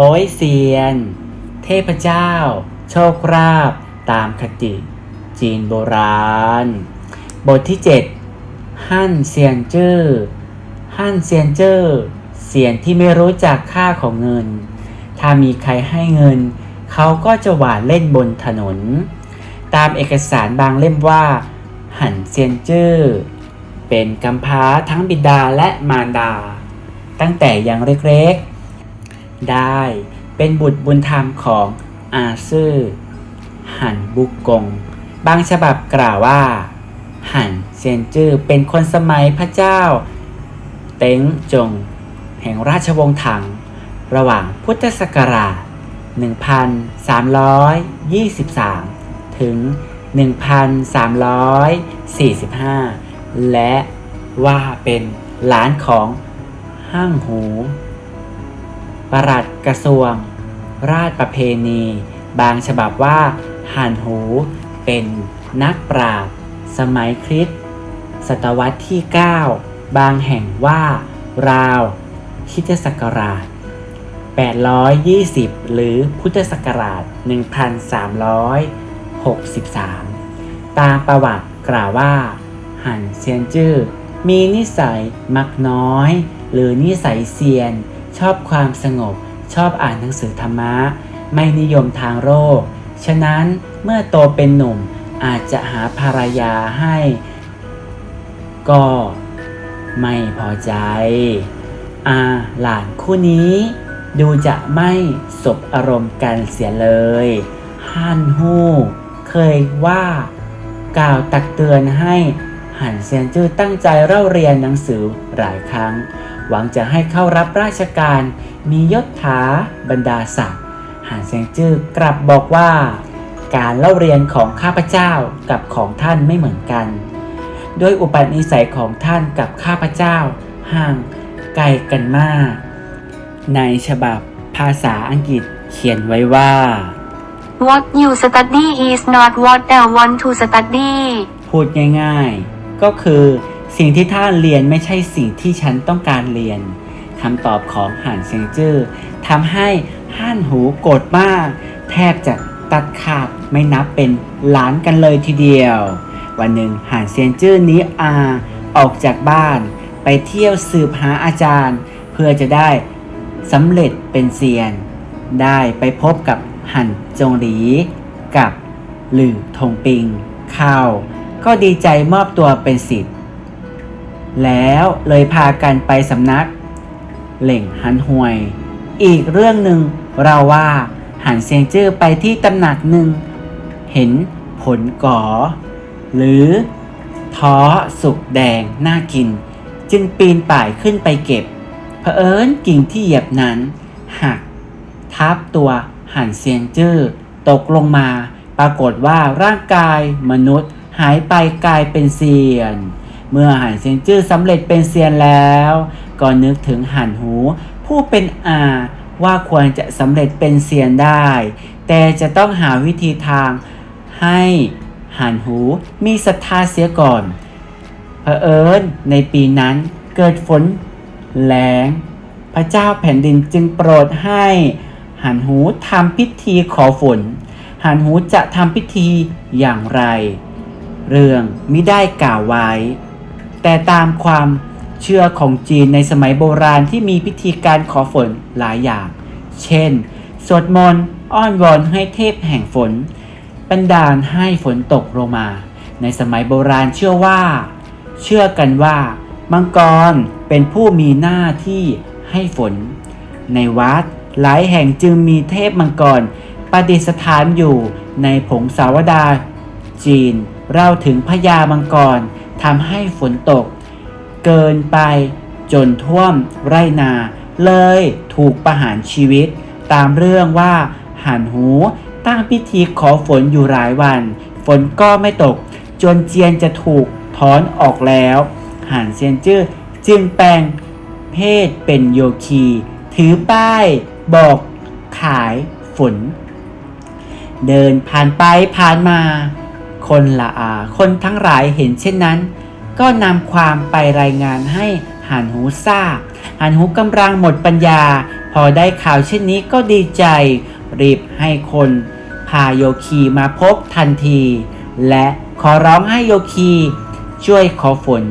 โป้ยเซียน เทพเจ้า โชคราบตามคติ จีนโบราณ บทที่ 7 ฮั่นเซียนเจ้อฮั่นเซียนเจ้อเซียนที่ไม่รู้จักค่าของเงิน ถ้ามีใครให้เงิน เขาก็จะหวานเล่นบนถนน ตามเอกสารบางเล่มว่า หันเซียนเจ้อเป็นกำพร้าทั้งบิดาและมารดา ตั้งแต่ยังเล็กๆ ได้เป็นบุตรบุญธรรมของอาซื่อหันบุกกง บางฉบับกล่าวว่า หันเซียนจื้อเป็นคนสมัยพระเจ้า เต็งจง แห่งราชวงศ์ถัง ระหว่างพุทธศักราช 1323 ถึง 1345 และว่าเป็นหลานของห้างหู ประหลัดกระทรวง ราชประเพณี บางฉบับว่าหันหูเป็นนักปราชญ์สมัยคริสต์ศตวรรษที่ 9 บางแห่งว่า ราวคริสตศักราช 820 หรือพุทธศักราช 1363 ตามประวัติกล่าวว่า หันเซียนจื้อมีนิสัยมักน้อย หรือนิสัยเซียน ชอบความสงบ ชอบอ่านหนังสือธรรมะ ไม่นิยมทางโลกฉะนั้นเมื่อโตเป็นหนุ่มอาจจะหาภรรยาให้ ก็ไม่พอใจ อาหลานคู่นี้ ดูจะไม่สบอารมณ์กันเสียเลยฮั่นฮู้เคยว่ากล่าวตักเตือนให้หันเซียนจื้อตั้งใจเล่าเรียนหนังสือหลายครั้ง หวังจะให้เข้ารับราชการ มียศถาบรรดาศักดิ์หันเซียนจื้อกลับบอกว่า การเล่าเรียนของข้าพเจ้ากับของท่านไม่เหมือนกัน โดยอุปนิสัยของท่านกับข้าพเจ้า ห่างไกลกันมาก ในฉบับภาษาอังกฤษเขียนไว้ว่า What you study is not what I want to study พูดง่ายๆ ก็คือ สิ่งที่ท่านเรียนไม่ใช่สิ่งที่ฉันต้องการเรียนคำตอบของห่านเซิงจื้อทำให้ห่านหูโกรธมาก แทบจะตัดขาดไม่นับเป็นล้านกันเลยทีเดียว วันหนึ่งห่านเซียนจื้อนี้อาออกจากบ้าน ไปเที่ยวสืบหาอาจารย์ เพื่อจะได้สำเร็จเป็นเซียน ได้ไปพบกับหันจงหลีกับหลี่ทงปิงเข้าก็ดีใจมอบตัวเป็นสิทธิ์ แล้วเลยพากันไปสำนัก เหล่งหันหวย อีกเรื่องหนึ่งเราว่าหันเซียงจื้อไปที่ตำหนักหนึ่ง เห็นผลก่อ หรือท้อสุกแดงน่ากิน จึงปีนป่ายขึ้นไปเก็บเผอิญกิ่งที่เหยียบนั้นหักทับตัวหันเซียงจื้อตกลงมา ปรากฏว่าร่างกายมนุษย์หายไปกลายเป็นเซียน เมื่อหันเซียงจื้อสำเร็จเป็นเซียนแล้ว ก็นึกถึงหันหู ผู้เป็นอาว่าควรจะสำเร็จเป็นเซียนได้ แต่จะต้องหาวิธีทางให้หันหูมีศรัทธาเสียก่อนเผอิญในปีนั้นเกิดฝนแล้งพระเจ้าแผ่นดินจึงโปรดให้หันหูทำพิธีขอฝน หันหูจะทำพิธีอย่างไร เรื่องไม่ได้กล่าวไว้ แต่ตามความเชื่อของจีนในสมัยโบราณที่มีพิธีการขอฝนหลายอย่าง เช่น สวดมนต์อ้อนวอนให้เทพแห่งฝน บันดาลให้ฝนตกลงมา ในสมัยโบราณเชื่อว่า เชื่อกันว่า มังกรเป็นผู้มีหน้าที่ให้ฝน ในวัดหลายแห่งจึงมีเทพมังกรประดิษฐานอยู่ในผงสาวดา จีนเล่าถึงพญามังกร ทำให้ฝนตก เกินไปจนท่วมไรนา เลยถูกประหารชีวิต ตามเรื่องว่าหันหูตั้งพิธีขอฝนอยู่หลายวัน ฝนก็ไม่ตก จนเจียนจะถูกถอนออกแล้ว หันเซียนจื้อจึงแปลงเพศเป็นโยคี ถือป้ายบอกขายฝน เดินผ่านไปผ่านมา คนละอา คนทั้งหลายเห็นเช่นนั้น ก็นำความไปรายงานให้หันหูทราบหันหูกำลังหมดปัญญา พอได้ข่าวเช่นนี้ก็ดีใจ รีบให้คนพาโยคีมาพบทันที และขอร้องให้โยคีช่วยขอฝน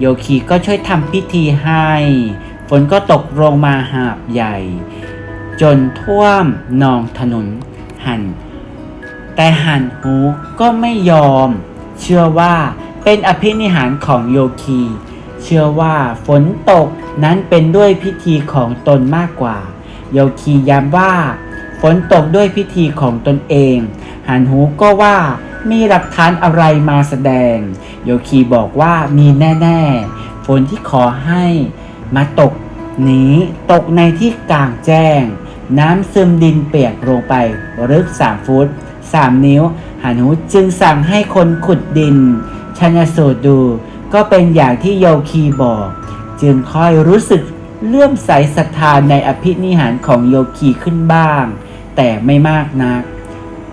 โยคีก็ช่วยทำพิธีให้ ฝนก็ตกลงมาหาบใหญ่ จนท่วมนองถนนหัน แต่หันหูก็ไม่ยอม เชื่อว่าเป็นอภินิหารของโยคี เชื่อว่าฝนตกนั้นเป็นด้วยพิธีของตนมากกว่า โยคีย้ำว่า ฝนตกด้วยพิธีของตนเอง หันหูก็ว่ามีหลักฐานอะไรมาแสดง โยคีบอกว่ามีแน่ๆ ฝนที่ขอให้มาตกนี้ตกในที่กลางแจ้ง น้ำซึมดินเปียกลงไป ลึก 3 ฟุต 3 นิ้วหันหูจึงสั่งให้คนขุดดินชันสูตรดูก็เป็นอย่างที่โยคีบอก จึงค่อยรู้สึกเลื่อมใสศรัทธาในอภินิหารของโยคีขึ้นบ้าง แต่ไม่มากนัก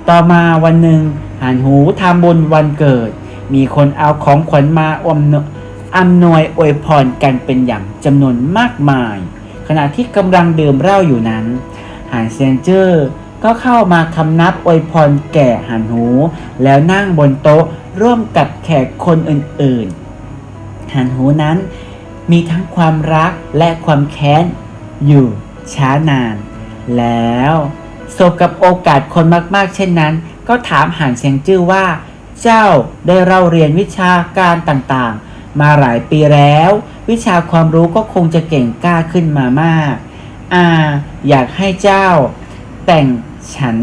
ต่อมาวันหนึ่งหันหูทำบุญวันเกิด มีคนเอาของขวัญมาอมนอำนวยอวยพรกันเป็นอย่างจำนวนมากมาย ขณะที่กำลังดื่มเหล้าอยู่นั้น หานเซนเจอร์ ก็เข้ามาคำนับอวยพรแก่หันหู แล้วนั่งบนโต๊ะร่วมกับแขกคนอื่นๆ หันหูนั้นมีทั้งความรักและความแค้นอยู่ช้านาน แล้วสบกับโอกาสคนมากๆ เช่นนั้น ก็ถามหานเซียงจื้อว่า เจ้าได้เล่าเรียนวิชาการต่างๆ มาหลายปีแล้ว วิชาความรู้ก็คงจะเก่งกล้าขึ้นมามาก อ่า อยากให้เจ้า แต่ง ฉัน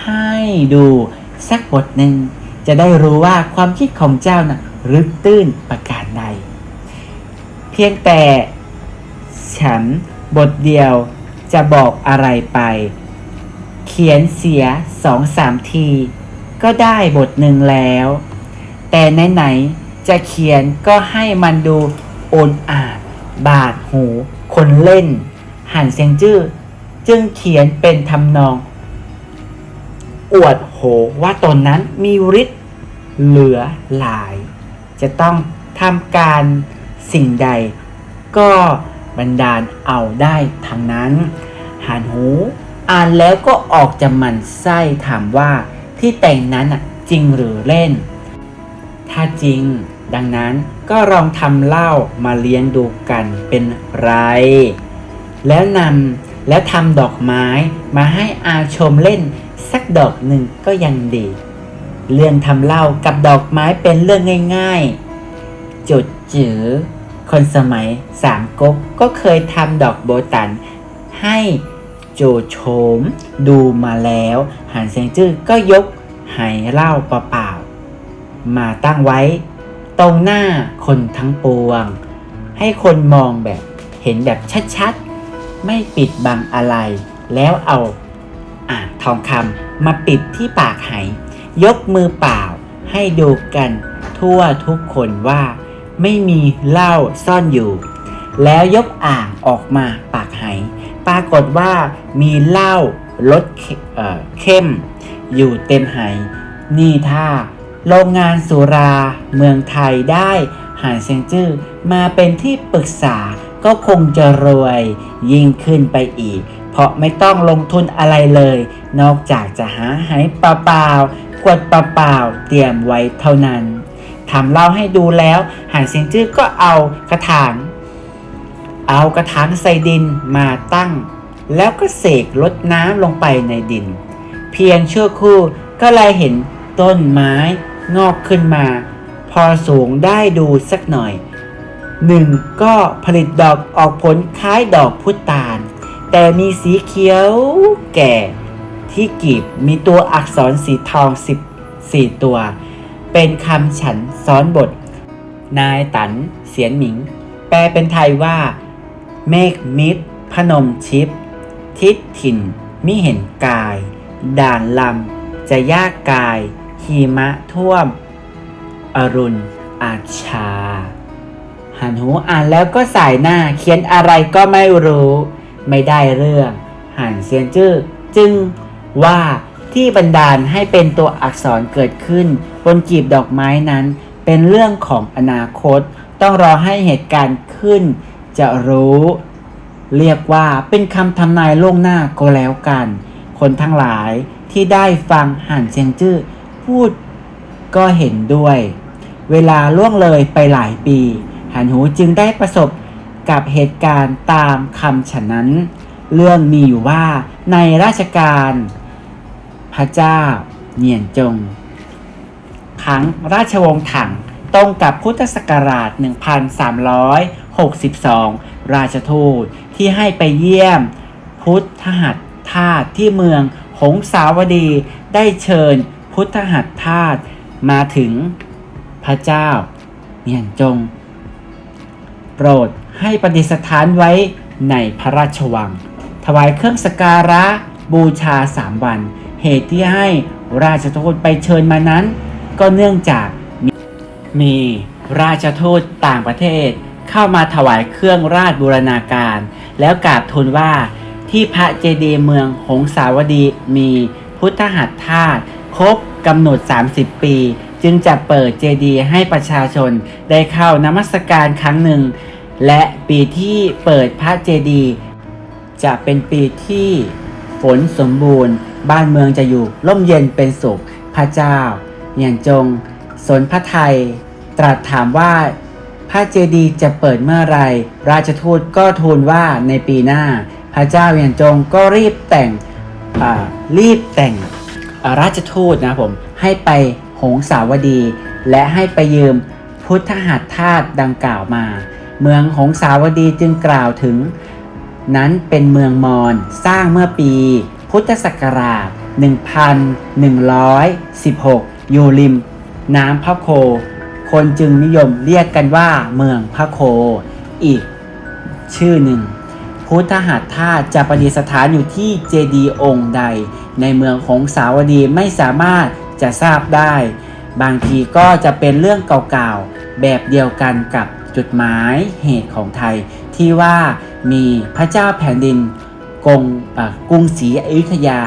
ให้ดูสักบทหนึ่ง จะได้รู้ว่าความคิดของเจ้านะ่ะลึกตื้นประการใด เพียงแต่ฉันบทเดียวจะบอกอะไรไป เขียนเสียสองสามที ก็ได้บทหนึ่งแล้ว แต่ไหนๆจะเขียนก็ให้มันดูโอนอาจบาดหู คนเล่น หันเซียงจื้อ จึงเขียนเป็นทำนอง อวดโหว่าตนนั้นมีฤทธิ์เหลือหลาย จะต้องทำการสิ่งใด ก็บันดาลเอาได้ทั้งนั้นหันหูอ่านแล้วก็ออกจะมันไส้ถามว่าที่แต่งนั้นน่ะจริงหรือเล่น ถ้าจริง ดังนั้นก็ลองทำเหล้ามาเลี้ยงดูกันเป็นไร แล้วนำแล้วทำดอกไม้มาให้อาชมเล่น สักดอกหนึ่งก็ยังดี เรื่องทำเหล้ากับดอกไม้เป็นเรื่องง่ายๆจุดจือคนสมัยสามก๊กก็เคยทำดอกโบตัน ให้โจโฉมดูมาแล้วหันเซียงจื้อก็ยกไหเหล้าเปล่าๆมาตั้งไว้ ตรงหน้าคนทั้งปวง ให้คนมองแบบเห็นแบบชัดๆ ไม่ปิดบังอะไรแล้วเอา อ่างทองคำมาปิดที่ปากไหยกมือเปล่าให้ดูกันทั่วทุกคนว่า ไม่มีเหล้าซ่อนอยู่ แล้วยกอ่างออกมาปากไหปรากฏว่ามีเหล้ารสเเข้ม อยู่เต็มไหนี่ถ้าโรงงานสุราเมืองไทยได้หานเซงจื้อมาเป็นที่ปรึกษาก็คงจะรวยยิ่งขึ้นไปอีก ราะไม่ต้องลงทุนอะไรเลย นอกจากจะหาไหเปล่าๆขวดเปล่าๆเตรียมไว้เท่านั้นทำเล่าให้ดูแล้วหานเซียงจื้อก็เอากระถาง เอากระถางใส่ดินมาตั้ง แล้วก็เสกลดน้ำลงไปในดิน เพียงชั่วครู่ก็เลยเห็นต้นไม้งอกขึ้นมา พอสูงได้ดูสักหน่อยหนึ่งก็ผลิตดอกออกผลคล้ายดอกพุตาน แต่มีสีเขียวแก่ ที่กีบมีตัวอักษรสีทองสิบสี่ตัว เป็นคำฉันซ้อนบท นายตันเสียนหมิง แปลเป็นไทยว่า เมฆมิตร พนมชิป ทิศถิ่น มิเห็นกาย ด่านลำ จะยากกายหิมะท่วม อรุณ อาชาหันหูอ่านแล้วก็สายหน้าเขียนอะไรก็ไม่รู้ ไม่ได้เรื่องหันเซียนจื้อจึงว่าที่บันดาลให้เป็นตัวอักษรเกิดขึ้น บนกีบดอกไม้นั้น เป็นเรื่องของอนาคต ต้องรอให้เหตุการณ์ขึ้น จะรู้ เรียกว่าเป็นคำทำนายล่วงหน้าก็แล้วกัน คนทั้งหลายที่ได้ฟังหันเซียงจื้อพูดก็เห็นด้วย เวลาล่วงเลยไปหลายปี หันหูจึงได้ประสบ กับเหตุการณ์ตามคำฉะนั้น เรื่องมีอยู่ว่าในราชการพระเจ้าเนียนจงครั้งราชวงศ์ถังตรงกับพุทธศักราช 1362 ราชทูตที่ให้ไปเยี่ยม พุทธหัตถทาสที่เมืองหงสาวดีได้เชิญพุทธหัตถทาสมาถึงพระเจ้าเนียนจง โปรด ให้ประดิษฐานไว้ในพระราชวัง ถวายเครื่องสการะบูชาสามวัน เหตุที่ให้ราชทูตไปเชิญมานั้น ก็เนื่องจากมีมีราชทูตต่างประเทศ เข้ามาถวายเครื่องราชบูรณาการ แล้วกราบทูลว่าที่พระเจดีย์เมืองหงสาวดีมีพุทธหัตถธาตุครบกำหนด 30 ปี จึงจะเปิดเจดีย์ให้ประชาชนได้เข้านมัสการครั้งหนึ่ง และปีที่เปิดพระเจดีย์จะเป็นปีที่ฝนสมบูรณ์ บ้านเมืองจะอยู่ร่มเย็นเป็นสุขพระเจ้าอย่างจง สนพระไทย ตรัสถามว่าพระเจดีย์จะเปิดเมื่อไร ราชทูตก็ทูลว่าในปีหน้า พระเจ้าอย่างจงก็รีบแต่งรีบแต่งราชทูตนะผมให้ไปหงสาวดี และให้ไปยืมพุทธหัตถาตดังกล่าวมา เมืองหงสาวดีจึงกล่าวถึง นั้นเป็นเมืองมอญสร้างเมื่อปี พุทธศักราช 1116 อยู่ริม น้ำพระโค คนจึงนิยมเรียกกันว่าเมืองพระโค อีก ชื่อหนึ่ง พุทธหัตถธาตุจะประดิษฐานอยู่ที่เจดีย์องค์ใด ในเมืองของสาวดีไม่สามารถจะทราบได้ บางทีก็จะเป็นเรื่องเก่าๆ แบบเดียวกันกับ จุดหมายเหตุของไทยที่ว่ามีพระเจ้าแผ่นดินกงกรุงศรีอยุธยา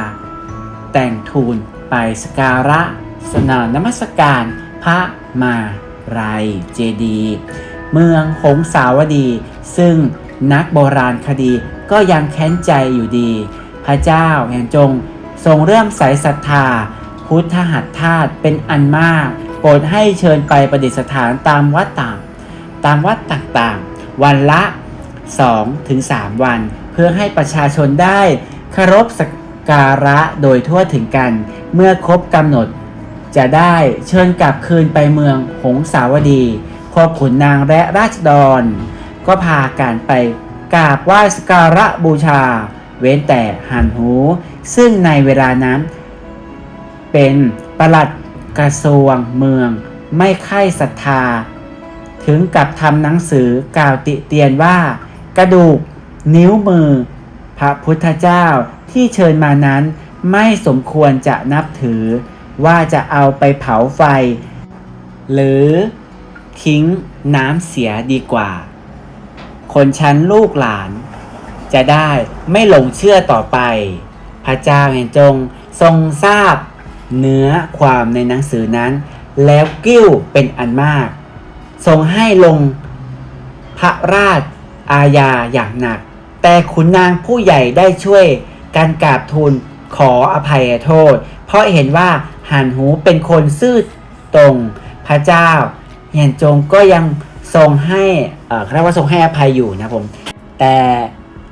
แต่งทูลไปสการะสนานนมัสการพระมาไรเจดี เมืองหงสาวดี ซึ่งนักโบราณคดีก็ยังแค้นใจอยู่ดี พระเจ้าแห่งจงทรงเริ่มใสศรัทธา พุทธหัตถธาตุเป็นอันมากโปรดให้เชิญไปประดิษฐานตามวัดต่าง ตามวัดต่างๆ วันละ 2-3ถึงวัน เพื่อให้ประชาชนได้เคารพสักการะโดยทั่วถึงกัน เมื่อครบกำหนด จะได้เชิญกลับคืนไปเมืองหงสาวดีพวกขุนนางและราษฎรก็พากันไปกราบไหว้สกการะบูชา เว้นแต่หันหู ซึ่งในเวลานั้น เป็นประหลัดกระทรวงเมืองไม่ใคร่ศรัทธา ถึงกับทำหนังสือกล่าวติเตียนว่า กระดูก นิ้วมือ พระพุทธเจ้าที่เชิญมานั้นไม่สมควรจะนับถือ ว่าจะเอาไปเผาไฟ หรือทิ้งน้ำเสียดีกว่า คนชั้นลูกหลาน จะได้ไม่หลงเชื่อต่อไป พระเจ้าแห่งจงทรงทราบเนื้อความในหนังสือนั้น แล้วกิ้วเป็นอันมาก ทรงให้ลงพระราชอาญาอย่างหนัก แต่ขุนนางผู้ใหญ่ได้ช่วยการกราบทูลขออภัยโทษ เพราะเห็นว่าหันหูเป็นคนซื่อตรงพระเจ้าเหียนจงก็ยังทรงให้เรียกว่าทรงให้อภัยอยู่นะผมแต่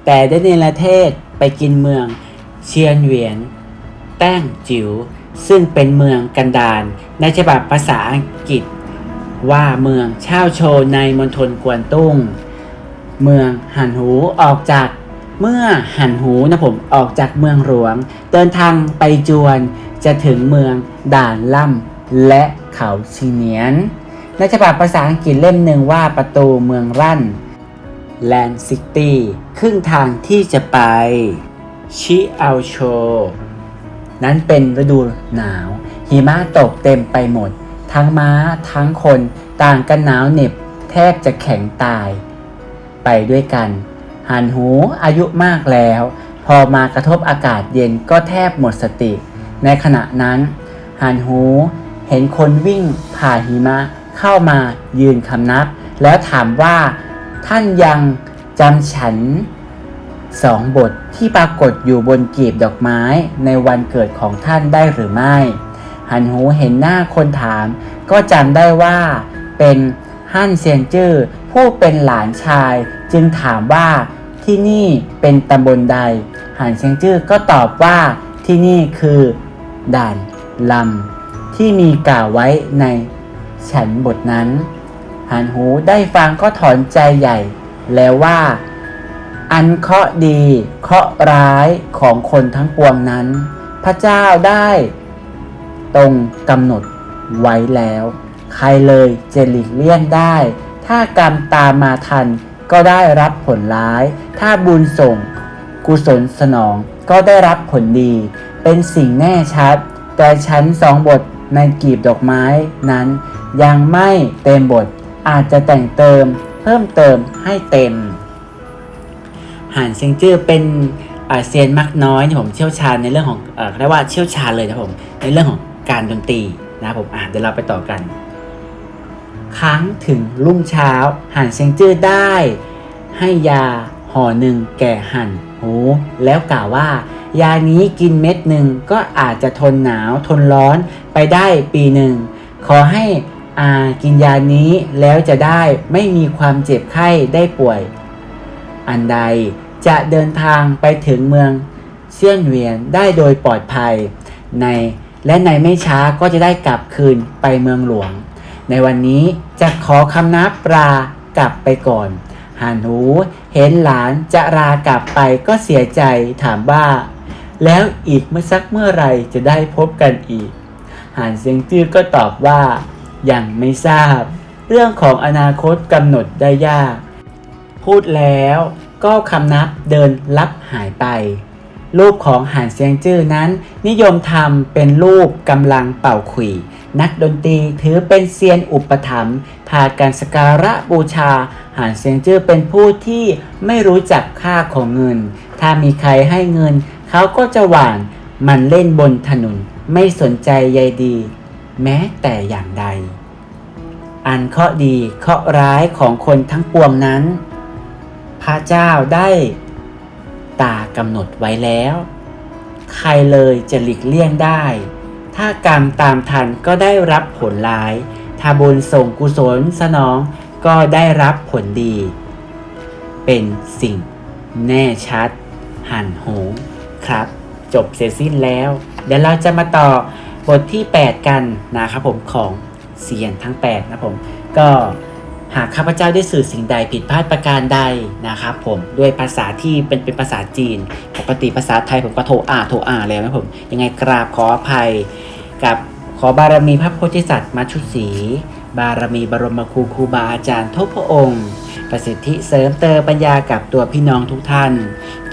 แต่ได้เนรเทศไปกินเมืองเชียนเหวียน แต้งจิ๋วซึ่งเป็นเมืองกันดารในฉบับภาษาอังกฤษ ว่าเมืองเช่าโชในมณฑลกวนตุ้ง เมืองหันหูออกจากเมื่อหันหูนะผมออกจากเมืองหลวง เดินทางไปจวนจะถึงเมืองด่านล่ำและเขาชิเนียนในฉบับภาษาอังกฤษเล่มหนึ่งว่าประตูเมืองรั่นแลนซิตี้ครึ่งทางที่จะไป ชิเอาโช นั้นเป็นฤดูหนาว หิมะตกเต็มไปหมด ทั้งม้าทั้งคนต่างกันหนาวเหน็บ แทบจะแข็งตาย ไปด้วยกันหันหูอายุมากแล้ว พอมากระทบอากาศเย็นก็แทบหมดสติ ในขณะนั้นหันหูเห็นคนวิ่งผ่าหิมะเข้ามายืนคำนับ แล้วถามว่าท่านยังจำฉันสองบทที่ปรากฏอยู่บนกีบดอกไม้ในวันเกิดของท่านได้หรือไม่ หันหูเห็นหน้าคนถาม ก็จำได้ว่าเป็นฮั่นเซียนจื้อผู้เป็นหลานชาย จึงถามว่าที่นี่เป็นตำบลใดหันเซียนจื้อก็ตอบว่าที่นี่คือด่านลำที่มีกล่าวไว้ในฉันบทนั้นหันหูได้ฟังก็ถอนใจใหญ่ แล้วว่า อันเคาะดีเคาะร้ายของคนทั้งปวงนั้น พระเจ้าได้ ตรงกำหนดไว้แล้ว ใครเลยจะหลีกเลี่ยงได้ ถ้ากรรมตามมาทันก็ได้รับผลร้าย ถ้าบุญส่ง กุศลสนองก็ได้รับผลดี เป็นสิ่งแน่ชัด แต่ชั้นสองบทในกีบดอกไม้นั้น ยังไม่เต็มบทอาจจะแต่งเติมเพิ่มเติมให้เต็มหานเซิงจื้อเป็นเซียนมักน้อยที่ผมเชี่ยวชาญในเรื่องของเรียกว่าเชี่ยวชาญเลยนะผมในเรื่องของ การดนตรีนะผมอะเดี๋ยวเราไปต่อกันครั้งถึงรุ่งเช้าหานเซิงจื้อได้ ให้ยาห่อหนึ่งแก่หันหูแล้วกล่าวว่า ยานี้กินเม็ดหนึ่งก็อาจจะทนหนาวทนร้อนไปได้ปีหนึ่ง ขอให้อากินยานี้แล้วจะได้ไม่มีความเจ็บไข้ได้ป่วย อันใดจะเดินทางไปถึงเมืองเซียนเวียนได้โดยปลอดภัยใน และในไม่ช้าก็จะได้กลับคืนไปเมืองหลวง ในวันนี้จะขอคำนับปลากลับไปก่อนหานหูเห็นหลานจะรากลับไปก็เสียใจถามว่า แล้วอีกเมื่อสักเมื่อไรจะได้พบกันอีกหานเซียงจื้อก็ตอบว่า ยังไม่ทราบ เรื่องของอนาคตกำหนดได้ยาก พูดแล้วก็คำนับเดินลับหายไป รูปของหานเซียงจื้อนั้น นิยมทำเป็นรูปกำลังเป่าขลุ่ยนักดนตรีถือเป็นเซียนอุปถัมภ์พากันสการะบูชา หานเซียงจื้อเป็นผู้ที่ไม่รู้จักค่าของเงิน ถ้ามีใครให้เงิน เขาก็จะหว่านมันเล่นบนถนน ไม่สนใจใยดี แม้แต่อย่างใด อันเคาะดีเคาะร้ายของคนทั้งปวงนั้น พระเจ้าได้ ตากำหนดไว้แล้ว ใครเลยจะหลีกเลี่ยงได้ ถ้ากรรมตามทันก็ได้รับผลร้าย ถ้าบุญส่งกุศลสนองก็ได้รับผลดี เป็นสิ่งแน่ชัด หันโหงครับ จบเสร็จสิ้นแล้ว เดี๋ยวเราจะมาต่อบทที่ 8 กันนะครับผมของเสียนทั้ง 8 นะผม ก็ หากข้าพเจ้าได้สื่อสิ่งใดผิดพลาดประการใดนะครับผมด้วยภาษาที่เป็นเป็นภาษาจีน ปกติภาษาไทยผมก็โทอ่าโทอ่าแล้วนะผม ยังไงกราบขออภัย กับขอบารมีพระโพธิสัตว์มาชุสีบารมีบรมครูครูบาอาจารย์ทุกพระองค์ ประสิทธิเสริมเติมปัญญากับตัวพี่น้องทุกท่าน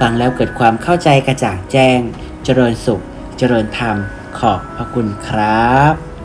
ฟังแล้วเกิดความเข้าใจกระจ่างแจ้ง เจริญสุข เจริญธรรม ขอบพระคุณครับ